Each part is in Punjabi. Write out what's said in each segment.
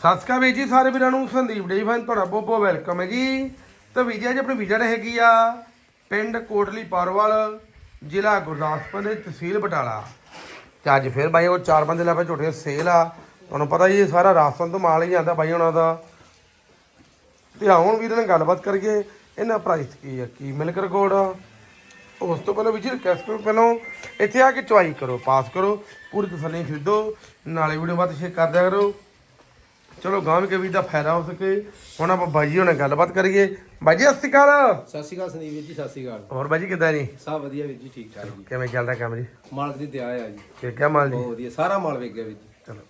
ਸਤਿ ਸ਼੍ਰੀ ਅਕਾਲ ਵੀਰ ਜੀ, ਸਾਰੇ ਵੀਰਾਂ ਨੂੰ ਸੰਦੀਪ ਡੇ ਫਨ ਤੁਹਾਡਾ ਬਹੁਤ ਬਹੁਤ ਵੈਲਕਮ ਹੈ ਜੀ। ਤਾਂ ਵੀਰ ਜੀ, ਅੱਜ ਆਪਣੀ ਵੀਜ਼ਾ ਹੈਗੀ ਆ ਪਿੰਡ ਕੋਟਲੀ ਪਾਰਵਾਲ, ਜ਼ਿਲ੍ਹਾ ਗੁਰਦਾਸਪੁਰ ਦੇ ਤਹਿਸੀਲ ਬਟਾਲਾ। ਤੇ ਅੱਜ ਫਿਰ ਬਾਈ, ਉਹ ਚਾਰ ਬੰਦੇ ਲੈ ਪਏ ਝੋਟੇ ਸੇਲ ਆ। ਤੁਹਾਨੂੰ ਪਤਾ ਜੀ ਇਹ ਸਾਰਾ ਰਾਜਸਥਾਨ ਤੋਂ ਮਾਲ ਹੀ ਜਾਂਦਾ ਬਾਈ ਉਹਨਾਂ ਦਾ। ਤੇ ਆਉਣ ਵੀਰ ਨਾਲ ਗੱਲਬਾਤ ਕਰੀਏ, ਇਹਨਾਂ ਪ੍ਰਾਈਸ ਕੀ ਆ, ਕੀ ਮਿਲਕ ਰਿਕਾਰਡ ਆ? ਉਸ ਤੋਂ ਪਹਿਲਾਂ ਵਿਜੇ ਰਿਕਵੈਸਟ ਕਰੋ ਪਹਿਲਾਂ। ਇੱਥੇ ਆ ਕੇ ਚੁਆਈ ਕਰੋ, ਪਾਸ ਕਰੋ, ਪੂਰੀ ਤਸੱਲੀ ਖਰੀਦੋ। ਨਾਲੇ ਵੀਡੀਓ ਬਾਅਦ ਸ਼ੇਅਰ ਕਰ ਕਰੋ। ਚਲੋ ਗਾਂਵ ਕੇ ਵੀ ਦਾ ਫਾਇਦਾ ਹੋ ਸਕੇ। ਹੁਣ ਆਪਾਂ ਬਾਈ ਜੀ ਨਾਲ ਗੱਲਬਾਤ ਕਰੀਏ। ਬਾਈ ਜੀ ਸਤਿ ਸ਼੍ਰੀ ਅਕਾਲ। ਸਤਿ ਸ਼੍ਰੀ ਅਕਾਲ ਸੰਦੀਪ ਵੀਰ ਜੀ ਸਤਿ ਸ਼੍ਰੀ ਅਕਾਲ। ਹੋਰ ਬਾਈ ਜੀ ਕਿੱਦਾਂ ਜੀ? ਸਭ ਵਧੀਆ ਵੀਰ ਜੀ ਠੀਕ ਠਾਕ ਜੀ। ਕਿਵੇਂ ਚੱਲਦਾ ਕੰਮ ਜੀ? ਮਾਲਕ ਦੀ ਦਇਆ ਆ ਜੀ। ਕੀ ਕਿਆ ਮਾਲ ਜੀ? ਬਹੁਤ ਵਧੀਆ ਸਾਰਾ ਮਾਲ ਵੇਚ ਗਿਆ ਵੀਰ ਜੀ। ਚਲੋ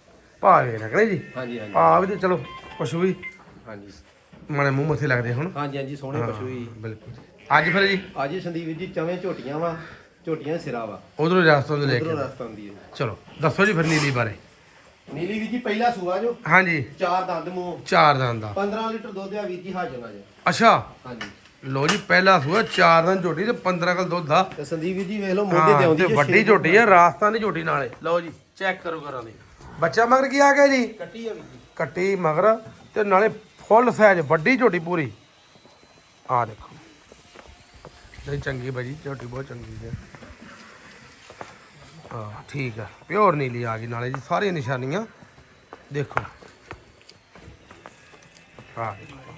ਭਾ ਵੇ ਰੱਖਣੇ ਜੀ? ਹਾਂਜੀ ਹਾਂਜੀ। ਆ ਵੀ ਤੇ ਚਲੋ ਪਸ਼ੂ ਵੀ। ਹਾਂਜੀ। ਮਾਣੇ ਮੂੰਹ ਮੱਥੇ ਲੱਗਦੇ ਹੁਣ। ਹਾਂਜੀ ਹਾਂਜੀ ਸੋਹਣੇ ਪਸ਼ੂ ਵੀ। ਬਿਲਕੁਲ। ਅੱਜ ਫਿਰ ਜੀ? ਅੱਜ ਸੰਦੀਪ ਵੀਰ ਜੀ ਚਵੇਂ ਝੋਟੀਆਂ ਵਾ ਝੋਟੀਆਂ ਸਿਰਾ ਵਾ। ਉਧਰੋਂ ਰਾਜਸਥਾਨ ਤੋਂ ਲੈ ਉਧਰੋਂ ਕੇ ਰਸਤਾ ਹੈ। ਚਲੋ ਦੱਸੋ ਜੀ ਫਿਰ ਨੀਲੀ ਬਾਰੇ। ਨੀਲੀ ਵੀਰ ਜੀ ਪਹਿਲਾ ਸੂਆ ਜੋ। ਹਾਂਜੀ। ਚਾਰ ਦੰਦ ਮੂੰਹ। ਚਾਰ ਦੰਦ ਦਾ 15 ਲੀਟਰ ਦੁੱਧ ਆ ਵੀਰ ਜੀ ਹਾਜ਼ਰ ਆ ਜੀ। ਅੱਛਾ। ਹਾਂਜੀ। ਲੋ ਜੀ ਪਹਿਲਾ ਸੂਆ ਚਾਰ ਦਿਨ ਝੋਟੀ ਤੇ 15 ਕਿਲੋ ਦੁੱਧ ਆ। ਤੇ ਸੰਦੀਪ ਵੀਰ ਜੀ ਵੇਖ ਲਓ ਮੋਢੇ ਤੇ ਹਾਂ, ਆਉਂਦੀ ਤੇ ਜੇ ਵੱਡੀ ਛੇ ਝੋਟੀ ਆ ਰਾਜਸਥਾਨ ਦੀ ਝੋਟੀ ਨਾਲੇ। ਲਓ ਜੀ ਚੈੱਕ ਕਰੋ ਕਰਾਂ ਦੀ। ਬੱਚਾ ਮਗਰ ਕੀ ਆ ਗਿਆ ਜੀ? ਕੱਟੀ ਆ ਵੀਰ ਜੀ। ਕੱਟੀ ਮਗਰ ਤੇ ਨਾਲੇ ਫੁੱਲ ਸਾਈਜ਼ ਵੱਡੀ ਝੋਟੀ ਪੂਰੀ। ਆ ਦੇਖੋ। ਨਹੀਂ ਚੰਗੀ ਬਾਜੀ ਝੋਟੀ ਬਹੁਤ ਚੰਗੀ ਹੈ ਹਾਂ ਠੀਕ ਆ। ਪਿਓਰ ਨੀਲੀ ਆ ਗਈ ਨਾਲੇ ਜੀ ਸਾਰੀਆਂ ਨਿਸ਼ਾਨੀਆਂ। ਦੇਖੋ। ਦੇਖੋ।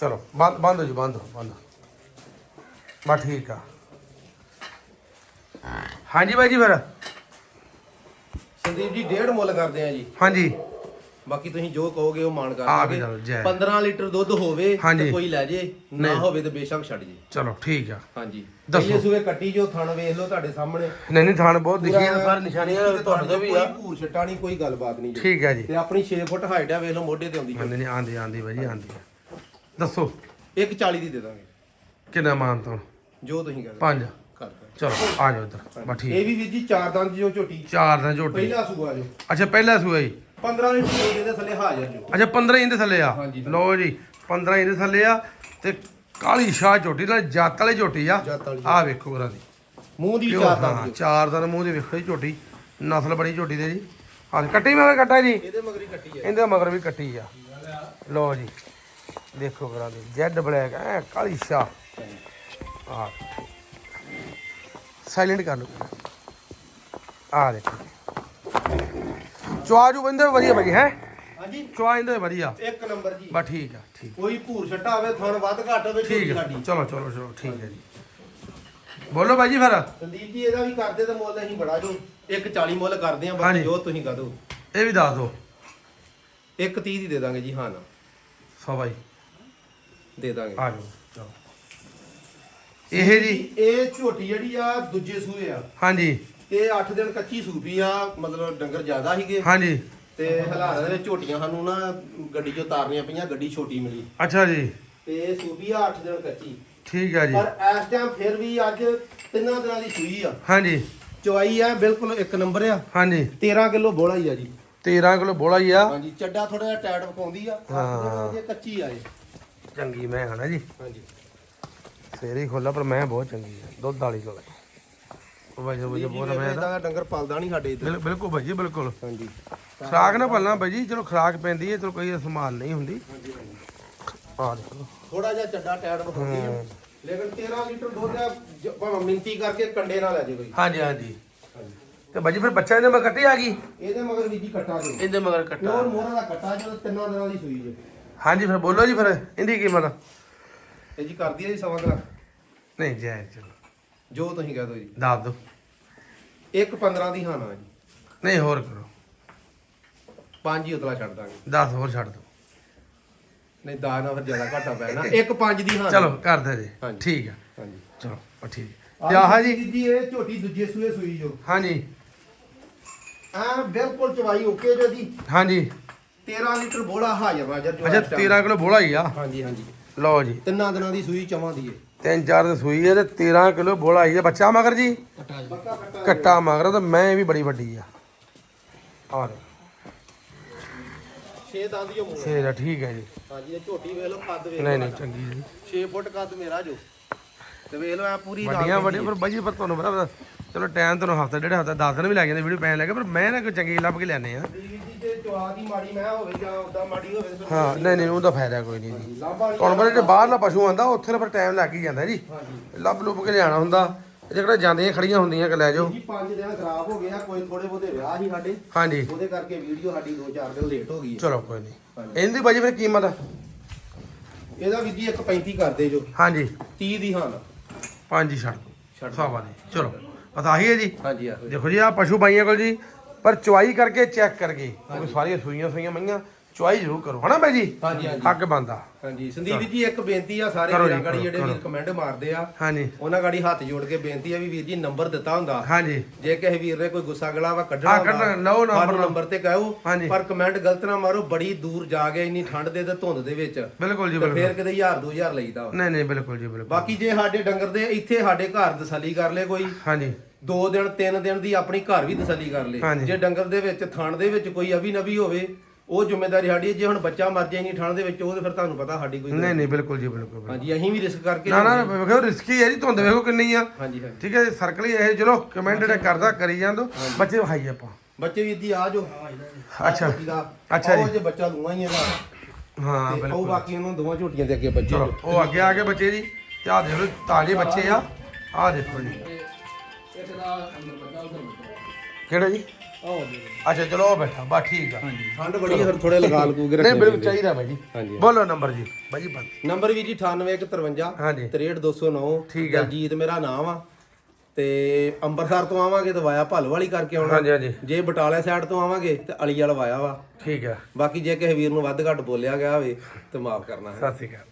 ਚਲੋ ਬੰਦ ਬੰਦ ਹੋ ਜੀ ਬੰਦ ਹੋ ਬੰਦ ਬਾ ਠੀਕ ਆ। ਹਾਂਜੀ ਬਾਈ ਜੀ ਫਿਰ। ਸੰਦੀਪ ਜੀ ਡੇਢ ਮੁੱਲ ਕਰਦੇ ਆ ਜੀ। ਹਾਂਜੀ। ਬਾਕੀ ਤੁਸੀਂ ਜੋ ਕਹੋਗੇ ਉਹ ਮਾਨ ਕਰ ਆ ਦਾਂਗੇ। ਜੈ। 15 ਲੀਟਰ ਦੁੱਧ ਹੋਵੇ ਹਾਂਜੀ। ਤੇ ਕੋਈ ਲੈ ਜੇ ਨਾ ਨਹੀਂ। ਹੋਵੇ ਤੇ ਬੇਸ਼ੱਕ ਛੱਡ ਜੇ। ਚਲੋ ਠੀਕ ਆ। ਹਾਂਜੀ। ਦੱਸੋ। ਪਹਿਲੇ ਸੂਏ ਕੱਟੀ ਜੋ ਥਣ ਵੇਖ ਲਓ ਤੁਹਾਡੇ ਸਾਹਮਣੇ। ਨਹੀਂ ਨਹੀਂ ਥਾਣ ਬਹੁਤ ਦਿਖੀਆਂ ਪੂਰਾ ਸਾਰੇ ਨਿਸ਼ਾਨੀਆਂ ਤੇ ਤੁਹਾਡੇ ਤੋਂ ਵੀ ਆ। ਕੋਈ ਭੂਰ ਛਟਾ ਨਹੀਂ ਕੋਈ ਗੱਲਬਾਤ ਨਹੀਂ ਜੀ। ਠੀਕ ਆ ਜੀ। ਤੇ ਆਪਣੀ 6 ਫੁੱਟ ਹਾਈਟ ਆ ਵੇਖ ਲਓ ਮੋਢੇ ਤੇ ਆਉਂਦੀ ਆਂਦੀ ਨਹੀਂ ਆਂਦੀ ਆਂਦੀ ਬਾਈ ਆਂਦੀ ਆ। ਦੱਸੋ। 140 ਦੀ ਦੇ ਦਾਂਗੇ। ਕਿੰਨਾ ਮਾਨਤਾ ਜੋ ਤੁਸੀਂ ਕਹਿੰਦੇ। ਪੰਜ। ਚਲੋ ਆ ਜਾਓ ਇੱਧਰ। ਬਾ ਠੀਕ ਇਹ ਵੀ ਵੀਰ ਜੀ ਚਾਰ ਦੰਦ ਜੋ ਝੋਟੀ। ਚਾਰ ਦਾ ਝੋਟੀ। ਪਹਿਲਾ ਸੂਆ ਜੋ। ਅੱਛਾ ਪਹਿਲਾ ਸੂਆ ਜੀ। 15 ਲੀਟਰ ਦੁੱਧ ਦੇ ਥੱਲੇ ਹਾਜ਼ਰ ਜੋ ਅੱਛਾ 15 ਇੰਚ ਦੇ ਥੱਲੇ ਆ? ਹਾਂਜੀ। ਲਓ ਜੀ 15 ਇੰਚ ਦੇ ਥੱਲੇ ਆ ਤੇ ਕਾਲੀ ਸ਼ਾਹ ਝੋਟੀ ਨਾਲ ਜੱਤ ਵਾਲੀ ਝੋਟੀ ਆ। ਜੱਤ ਵਾਲੀ। ਆ ਵੇਖੋ ਉਹਨਾਂ ਦੀ ਮੂੰਹ ਦੀ ਚਾਰ ਹਾਂ ਜੋ ਚਾਰ ਦਾ ਮੂੰਹ ਦੀ ਵੇਖੋ ਜੀ ਝੋਟੀ। ਨਸਲ ਬੜੀ ਝੋਟੀ ਦੇ ਜੀ। ਹਾਂ ਕੱਟੀ ਮਗਰ ਕੱਟਾ ਜੀ। ਇਹਦੇ ਮਗਰੀ ਕੱਟੀ ਹੈ ਇਹਦੇ ਮਗਰ ਵੀ ਕੱਟੀ ਆ। ਲਓ ਜੀ ਦੇਖੋ ਕਰਾਂ ਦੀ ਜੈਡ ਬਲੈਕ ਐ ਕਾਲੀ ਸ਼ਾਹ। ਆ ਸਾਇਲੈਂਟ ਕਰ ਲਓ। ਆ ਦੇਖੋ ਚੁਆ ਜੂ ਬੰਦੇ ਵਧੀਆ ਭਾਜੀ ਹੈ? ਹਾਂਜੀ। ਚੁਆ ਇਹਦੇ ਵਧੀਆ। ਇੱਕ ਨੰਬਰ ਜੀ। ਬਸ ਠੀਕ ਆ ਠੀਕ। ਕੋਈ ਭੂਰ ਛਟਾ ਹੋਵੇ ਥਣ ਵੱਧ ਘੱਟ ਹੋਵੇ ਠੀਕ ਆ। ਸਾਡੀ। ਚਲੋ ਚਲੋ ਚਲੋ ਠੀਕ ਹੈ ਜੀ। ਬੋਲੋ ਭਾਜੀ ਫਿਰ। ਸੰਦੀਪ ਜੀ ਇਹਦਾ ਵੀ ਕਰਦੇ ਤਾਂ ਮੁੱਲ ਅਸੀਂ ਬੜਾ ਜੋ। 140 ਮੁੱਲ ਕਰਦੇ ਆ ਹਾਂਜੀ। ਬਾਕੀ ਜੋ ਤੁਸੀਂ ਕਹ ਦਿਓ ਇਹ ਵੀ ਦੱਸ ਦਿਓ 130 ਦੀ ਦੇ ਦਾਂਗੇ ਜੀ ਹਾਂ ਨਾ। ਸੋ ਭਾਈ ਦੇ ਦਾਂਗੇ। ਆ ਜਾਓ ਚਲੋ ਇਹ ਜੀ ਇਹ ਝੋਟੀ ਜਿਹੜੀ ਆ ਦੂਜੇ ਸੂਏ ਆ। ਹਾਂਜੀ। ਇਹ 8 ਦਿਨ ਕੱਚੀ ਸੂਪੀ ਆ ਮਤਲਬ ਡੰਗਰ ਜ਼ਿਆਦਾ ਸੀਗੇ। ਹਾਂਜੀ। ਤੇ ਹਾਲਾਤ ਦੇ ਵਿੱਚ ਝੋਟੀਆਂ ਸਾਨੂੰ ਨਾ ਗੱਡੀ 'ਚੋਂ ਤਾਰਨੀਆਂ ਪਈਆਂ ਗੱਡੀ ਛੋਟੀ ਮਿਲੀ। ਅੱਛਾ ਜੀ। ਤੇ ਇਹ ਆ 8 ਦਿਨ ਕੱਚੀ। ਠੀਕ ਆ ਜੀ। ਪਰ ਇਸ ਟਾਈਮ ਫਿਰ ਵੀ ਅੱਜ ਤਿੰਨਾਂ ਦਿਨਾਂ ਦੀ ਸੂਈ ਆ। ਹਾਂਜੀ। ਚਵਾਈ ਆ ਬਿਲਕੁਲ ਇੱਕ ਨੰਬਰ ਆ। ਹਾਂਜੀ। 13 ਕਿਲੋ ਬੋਲਾ ਹੀ ਆ ਜੀ। 13 ਕਿਲੋ ਬੋਲਾ ਹੀ ਆ। ਹਾਂਜੀ ਚੱਡਾ ਥੋੜਾ ਜਿਹਾ ਟਾਈਟ ਵਿਖਾਉਂਦੀ ਆ। ਹਾਂ। ਜੇ ਕੱਚੀ ਆ ਇਹ। ਚੰਗੀ ਮੈਂ ਹਨਾ ਜੀ। ਹਾਂਜੀ। ਫੇਰ ਹੀ ਖੋਲਾ ਪਰ ਮੈਂ ਬਹੁਤ ਚੰਗੀ ਆ। ਦੁੱਧ ਵਾਲੀ ਕੋਲ ਉਹ ਭਾਈ ਜੀ ਬਹੁਤ ਮੈਂ ਇਦਾਂ ਦਾ ਡੰਗਰ ਪਲਦਾ ਨਹੀਂ ਸਾਡੇ ਇੱਧਰ। ਬਿਲ- ਬਿਲਕੁਲ ਭਾਈ ਜੀ ਬਿਲਕੁਲ। ਹਾਂਜੀ। ਖਰਾਕ ਨਾ ਪਲਣਾ ਭਾਈ ਜੀ ਚਲੋ ਖਰਾਕ ਪੈਂਦੀ ਹੈ ਚਲੋ ਕੋਈ ਸੰਭਾਲ ਨਹੀਂ ਹੁੰਦੀ। ਆ ਦੇਖੋ। ਥੋੜਾ ਜਿਹਾ ਚੱਡਾ ਟਾਈਟ ਵਿਖਾਉਂਦੀ ਆ ਲੇਕਿਨ 13 ਲੀਟਰ ਦੁੱਧ ਜ- ਭਾਵੇਂ ਮਿੰਤੀ ਕਰਕੇ ਕੰਡੇ ਨਾਲ ਲੈ ਜੇ ਕੋਈ। ਹਾਂਜੀ ਹਾਂਜੀ। ਤੇ ਭਾਜੀ ਫਿਰ ਬੱਚਾ ਇਹਦੇ ਮਗਰ ਕੱਟੀ ਆ ਗਈ? ਇਹਦੇ ਮਗਰ ਵੀ ਜੀ ਕੱਟਾ ਜੋ। ਇਹਦੇ ਮਗਰ ਕੱਟਾ। ਪਿਓਰ ਮੋਹਰਾ ਦਾ ਕੱਟਾ ਜਦੋਂ ਤਿੰਨਾਂ ਦਿਨਾਂ ਦੀ ਸੂਈ ਜੇ। ਹਾਂਜੀ ਫਿਰ ਬੋਲੋ ਜੀ ਫਿਰ ਇਹਦੀ ਕੀਮਤ ਇਹ ਜੀ ਕਰਦੀ ਆ ਜੀ ਸਵਾ ਲੱਖ ਨਹੀਂ ਜੈ ਚਲੋ ਜੋ ਤੁਸੀਂ ਕਹਿ ਦਿਓ ਜੀ। ਦੱਸ ਦਿਓ। ਇੱਕ 15 ਦੀ ਹਾਨਾ ਜੀ। ਨਹੀਂ ਹੋਰ ਕਰੋ। ਪੰਜ ਹੀ ਉਤਲਾ ਛੱਡ ਦਾਂਗੇ। 10 ਹੋਰ ਛੱਡ ਦਿਓ। ਨਹੀਂ ਦਾ ਨਾ ਫਿਰ ਜ਼ਿਆਦਾ ਘਾਟਾ ਪੈਣਾ ਇੱਕ ਪੰਜ ਦੀ ਹਾਨਾ ਚਲੋ ਕਰ ਦੇ ਜੀ। ਹਾਂਜੀ। ਠੀਕ ਆ। ਹਾਂਜੀ। ਚਲੋ ਠੀਕ। ਤੇ ਆਹ ਜੀ। ਜੀ ਇਹ ਝੋਟੀ ਦੂਜੇ ਸੂਏ ਸੂਈ ਜੋ। ਹਾਂਜੀ। ਆ ਬਿਲਕੁਲ ਚਵਾਈ ਓਕੇ ਜੋ ਜੀ। ਹਾਂਜੀ। 13 ਲੀਟਰ ਬੋਲਾ ਹਾਜ਼ਰ ਜੋ ਅੱਛਾ ਇਸ time। 13 ਕਿਲੋ ਬੋਲਾ ਹੀ ਆ। ਹਾਂਜੀ ਹਾਂਜੀ। ਲਓ ਜੀ। ਤਿੰਨਾਂ ਦਿਨਾਂ ਦੀ ਸੂਈ ਚਵਾਂ ਦੀ ਏ। ਤਿੰਨ ਚਾਰ ਦਿਨ ਸੂਈ ਹੈ ਤੇ 13 ਕਿਲੋ ਬੋਲਾ ਹੀ ਹੈ ਬੱਚਾ ਮਗਰ ਜੀ? ਕੱਟਾ ਕੱਟਾ ਮਗਰ ਤੇ ਮੈਂ ਵੀ ਬੜੀ ਵੱਡੀ ਆ। ਆ 6 ਦੰਦ ਜੋ ਮੂੰਹ ਠੀਕ ਹੈ ਜੀ। ਹਾਂਜੀ ਇਹ ਝੋਟੀ ਵੇਖ ਲਓ ਕੱਦ ਵੇਖ ਨਹੀਂ ਨਹੀਂ ਚੰਗੀ ਜੀ। 6 ਫੁੱਟ ਕੱਦ ਮੇਰਾ ਜੋ। ਤੇ ਵੇਖ ਲਓ ਆ ਪੂਰੀ ਵੱਡੀਆਂ ਦੀ ਵੱਡੀਆਂ ਪਰ ਬਾਜੀ ਪਰ ਤੁਹਾਨੂੰ ਪਤਾ ਚਲੋ ਟਾਈਮ ਤੁਹਾਨੂੰ ਹਫਤਾ ਡੇਢ ਹਫਤਾ 10 ਦਿਨ ਵੀ ਲੱਗ ਜਾਂਦੇ ਵੀਡੀਓ ਪੈਣ ਲੱਗੇ ਪਰ ਮੈਂ ਨਾ ਕੋਈ ਚੰਗੀ ਲੱਭ ਕੇ ਲਿਆਨੇ ਆ। ਜੀ ਜੇ ਚਵਾ ਦੀ ਮਾੜੀ ਮੈਂ ਹੋਵੇ ਜਾਂ ਉਦਾਂ ਮਾੜੀ ਹੋਵੇ ਤੇ ਫਿਰ ਹਾਂ ਨਹੀਂ ਨਹੀਂ ਉਹਦਾ ਫਾਇਦਾ ਕੋਈ ਨਹੀਂ ਜੀ। ਲਾਂਭਾ ਨਹੀਂ ਤੁਹਾਨੂੰ ਪਤਾ ਜੇ ਬਾਹਰਲਾ ਪਸ਼ੂ ਆਂਦਾ ਉੱਥੇ ਤਾਂ ਫਿਰ ਟਾਈਮ ਲੱਗ ਹੀ ਜਾਂਦਾ ਜੀ। ਲੱਭ ਲੁੱਭ ਕੇ ਲਿਆਣਾ ਹੁੰਦਾ। ਇਹ ਜਿਹੜਾ ਜਾਂਦੀਆਂ ਖੜੀਆਂ ਹੁੰਦੀਆਂ ਕਿ ਲੈ ਜਾਓ। ਜੀ 5 ਦਿਨ ਖਰਾਬ ਹੋ ਗਏ ਆ ਕੋਈ ਥੋੜੇ ਬਹੁਤੇ ਵਿਆਹ ਸੀ ਸਾਡੇ। ਹਾਂਜੀ। ਉਹਦੇ ਕਰਕੇ ਵੀਡੀਓ ਸਾਡੀ 2-4 ਦਿਨ ਲੇਟ ਹੋ ਗਈ ਹੈ ਚਲੋ ਕੋਈ ਨਹੀਂ। ਇਹਦੀ ਬਾਜੀ ਫਿਰ ਕੀਮਤ? ਇਹਦਾ ਵੀਰ ਜੀ 1.35 ਕਰਦੇ ਜੋ। ਹਾਂਜੀ। 30 ਦੀ ਹਾਂ। ਪੰਜ ਹੀ ਛੱਡ ਛੱਡ। ਸਾਵਾ ਦੀ। ਚਲੋ ਬਸ ਆਹੀ ਹੈ ਜੀ। ਹਾਂਜੀ ਆਹੋ ਦੇਖੋ ਜੀ ਆ ਪਸ਼ੂ ਬਾਈਆਂ ਕੋਲ ਜੀ ਪਰ ਚੁਆਈ ਕਰਕੇ ਚੈੱਕ ਕਰਕੇ ਕਿਉਂਕਿ ਸਾਰੀਆਂ ਸੂਈਆਂ ਸੂਈਆਂ ਮਈਆਂ। ਚੁਆਈ ਜ਼ਰੂਰ ਕਰੋ ਹਨਾ ਬਾਈ ਜੀ? ਹਾਂਜੀ ਹਾਂਜੀ। ਹੱਕ ਬੰਦਾ ਹਾਂਜੀ ਸੰਦੀਪ ਜੀ ਇੱਕ ਬੇਨਤੀ ਆ ਸਾਰੇ ਵੀਰਾਂ ਗਾੜੀ ਜਿਹੜੇ। ਵੀਰ ਕਮੈਂਟ ਮਾਰਦੇ ਆ ਹਾਂਜੀ। ਉਹਨਾਂ ਗਾੜੀ ਹੱਥ ਜੋੜ ਕੇ ਬੇਨਤੀ ਆ ਵੀ ਵੀਰ ਜੀ ਨੰਬਰ ਦਿੱਤਾ ਹੁੰਦਾ। ਹਾਂਜੀ। ਜੇ ਕਿਸੇ ਵੀਰ ਨੇ ਕੋਈ ਗੁੱਸਾ ਗਲਾ ਵਾ ਕੱਢਣਾ ਹਾਂ, ਕੱਢਣਾ, ਲਓ ਨੰਬਰ। ਨੰਬਰ ਤੇ ਕਹੋ। ਪਰ ਕਮੈਂਟ ਗਲਤ ਨਾ ਮਾਰੋ ਬੜੀ ਦੂਰ ਜਾ ਕੇ ਇੰਨੀ ਠੰਡ ਦੇ ਤੇ ਧੁੰਦ ਦੇ ਵਿੱਚ ਬਿਲਕੁਲ ਜੀ ਬਿਲਕੁਲ। ਫੇਰ ਕਿਤੇ 1000 2000 ਲਈਦਾ ਨਹੀਂ ਨਹੀਂ ਬਿਲਕੁਲ ਜੀ ਬਿਲਕੁਲ। ਬਾਕੀ ਜੇ ਸਾਡੇ ਡੰਗਰ ਦੇ ਇੱਥੇ ਸਾਡੇ ਘਰ ਤਸੱਲੀ ਕਰ ਲੇ ਕੋਈ। ਹਾਂਜੀ। ਦੋ ਦਿਨ ਤਿੰਨ ਦਿਨ ਦੀ ਆਪਣੀ ਘਰ ਵੀ ਤਸੱਲੀ ਕਰ ਲੇ। ਜੇ ਡੰਗਰ ਦੇ ਵਿੱਚ ਥਣ ਦੇ ਵਿੱਚ ਕੋਈ ਅਵੀ ਨਵੀ ਹੋਵੇ ਉਹ ਜ਼ਿੰਮੇਵਾਰੀ ਸਾਡੀ ਹੈ ਜੇ ਹੁਣ ਬੱਚਾ ਮਰ ਜਾਏ ਨਹੀਂ ਠਣ ਦੇ ਵਿੱਚ ਉਹ ਤੇ ਫਿਰ ਤੁਹਾਨੂੰ ਪਤਾ ਸਾਡੀ ਕੋਈ ਨਹੀਂ ਨਹੀਂ ਬਿਲਕੁਲ ਜੀ ਬਿਲਕੁਲ ਬਿਲਕੁਲ। ਹਾਂਜੀ ਅਸੀਂ ਵੀ ਰਿਸਕ ਕਰਕੇ ਨਾ ਨਾ ਵੇਖੋ ਰਿਸਕੀ ਹੈ ਜੀ ਧੁੰਦ ਵੇਖੋ ਕਿੰਨੀ ਆ। ਹਾਂਜੀ ਹਾਂਜੀ। ਠੀਕ ਹੈ ਸਰਕਲ ਹੀ ਇਹ ਚਲੋ ਕਮੈਂਟ ਜਿਹੜਾ ਕਰਦਾ ਕਰੀ ਜਾਂਦੋ। ਬੱਚੇ ਵਿਖਾਈ ਆਪਾਂ। ਬੱਚੇ ਵੀਰ ਜੀ ਆ ਜੋ ਅੱਛਾ। ਅੱਛਾ ਉਹ ਜੀ। ਜੇ ਬੱਚਾ ਦੂਆ ਹੀ ਇਹਦਾ ਹਾਂ ਤੇ ਉਹ ਬਾਕੀ ਉਹਨਾਂ ਦੋਵਾਂ ਝੋਟੀਆਂ ਦੇ ਅੱਗੇ ਬੱਚੇ ਚਲੋ ਉਹ ਅੱਗੇ ਆ ਗਏ ਬੱਚੇ ਜੀ। ਤੇ ਆ ਦੇਖੋ ਤਾਜ਼ੇ ਬੱਚੇ ਆ। ਆ ਦੇਖੋ ਜੀ। ਕਿਹੜਾ ਜੀ? ਅੱਛਾ ਚਲੋ ਉਹ ਬੈਠਾ ਬਾ ਠੀਕ ਆ। ਠੰਡ ਬੜੀ ਹੈ ਫਿਰ ਥੋੜੇ ਲਗਾ ਲਗੂਗੇ ਨਹੀਂ ਬਿਲਕੁਲ ਚਾਹੀਦਾ ਬਾਈ ਜੀ। ਹਾਂਜੀ। ਬੋਲੋ ਨੰਬਰ ਜੀ ਬਾਈ ਜੀ ਬੰਦ ਨੰਬਰ ਵੀ ਜੀ 98153 ਹਾਂਜੀ। 63209 ਠੀਕ ਆ। ਦਲਜੀਤ ਮੇਰਾ ਨਾਮ ਆ। ਤੇ ਅੰਮ੍ਰਿਤਸਰ ਤੋਂ ਆਵਾਂਗੇ ਤੇ ਵਾਇਆ ਭੱਲ ਵਾਲੀ ਕਰਕੇ ਆਉਣਾ। ਹਾਂਜੀ ਹਾਂਜੀ। ਜੇ ਬਟਾਲੇ ਸਾਈਡ ਤੋਂ ਆਵਾਂਗੇ ਤੇ ਅਲੀ ਵਾਲਾ ਵਾਇਆ ਵਾ। ਠੀਕ ਆ। ਬਾਕੀ ਜੇ ਕਿਸੇ ਵੀਰ ਨੂੰ ਵੱਧ ਘੱਟ ਬੋਲਿਆ ਗਿਆ ਹੋਵੇ ਤੇ ਮਾਫ ਕਰਨਾ ਹੈ। ਸਤਿ ਸ਼੍ਰੀ ਅਕਾਲ।